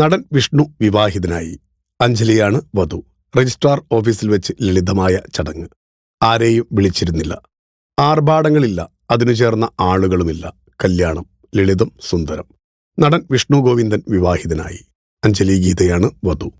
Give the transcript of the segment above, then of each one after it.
നടൻ വിഷ്ണു വിവാഹിതനായി. അഞ്ജലിയാണ് വധു. രജിസ്ട്രാർ ഓഫീസിൽ വെച്ച് ലളിതമായ ചടങ്ങ്. ആരെയും വിളിച്ചിരുന്നില്ല. ആർഭാടങ്ങളില്ല. അതിനു ചേർന്ന ആളുകളുമില്ല. കല്യാണം. ലളിതം സുന്ദരം. നടൻ വിഷ്ണു ഗോവിന്ദൻ വിവാഹിതനായി. അഞ്ജലി ഗീതയാണ് വധു.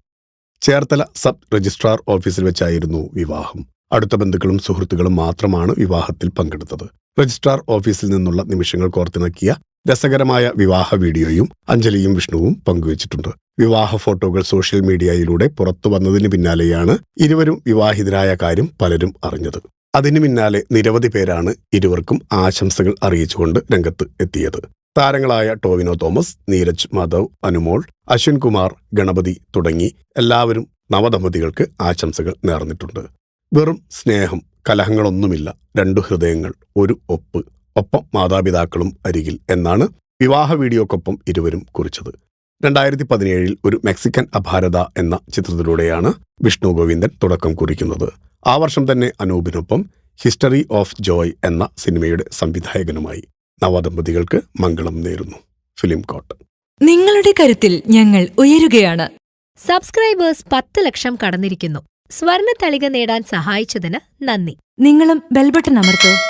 ചേർത്തല സബ് രജിസ്ട്രാർ ഓഫീസിൽ വെച്ചായിരുന്നു വിവാഹം. അടുത്ത ബന്ധുക്കളും സുഹൃത്തുക്കളും മാത്രമാണ് വിവാഹത്തിൽ പങ്കെടുത്തത്. രജിസ്ട്രാർ ഓഫീസിൽ നിന്നുള്ള നിമിഷങ്ങൾ കോർത്തിണക്കിയ രസകരമായ വിവാഹ വീഡിയോയും അഞ്ജലിയും വിഷ്ണുവും പങ്കുവച്ചിട്ടുണ്ട്. വിവാഹ ഫോട്ടോകൾ സോഷ്യൽ മീഡിയയിലൂടെ പുറത്തു വന്നതിന് പിന്നാലെയാണ് ഇരുവരും വിവാഹിതരായ കാര്യം പലരും അറിഞ്ഞത്. അതിനു പിന്നാലെ നിരവധി പേരാണ് ഇരുവർക്കും ആശംസകൾ അറിയിച്ചുകൊണ്ട് രംഗത്ത് എത്തിയത്. താരങ്ങളായ ടോവിനോ തോമസ് നീരജ് മാധവ് അനുമോൾ അശ്വിൻ കുമാർ ഗണപതി തുടങ്ങി എല്ലാവരും നവദമ്പതികൾക്ക് ആശംസകൾ നേർന്നിട്ടുണ്ട്. വെറും സ്നേഹം കലഹങ്ങളൊന്നുമില്ല. രണ്ടു ഹൃദയങ്ങൾ ഒരു ഒപ്പ്. ഒപ്പം മാതാപിതാക്കളും അരികിൽ എന്നാണ് വിവാഹ വീഡിയോക്കൊപ്പം ഇരുവരും കുറിച്ചത്. രണ്ടായിരത്തി പതിനേഴിൽ ഒരു മെക്സിക്കൻ അഭാരത എന്ന ചിത്രത്തിലൂടെയാണ് വിഷ്ണു ഗോവിന്ദൻ തുടക്കം കുറിക്കുന്നത്. ആ വർഷം തന്നെ അനൂപിനൊപ്പം ഹിസ്റ്ററി ഓഫ് ജോയ് എന്ന സിനിമയുടെ സംവിധായകനുമായി നവദമ്പതികൾക്ക് മംഗളം നേരുന്നു. ഫിലിം കോട്ട്. നിങ്ങളുടെ കരുത്തിൽ ഞങ്ങൾ ഉയരുകയാണ്. സബ്സ്ക്രൈബേഴ്സ് പത്ത് ലക്ഷം കടന്നിരിക്കുന്നു. സ്വർണ തളിക നേടാൻ സഹായിച്ചതിന് നന്ദി. നിങ്ങളും ബെൽബട്ടൺ അമർത്തോ.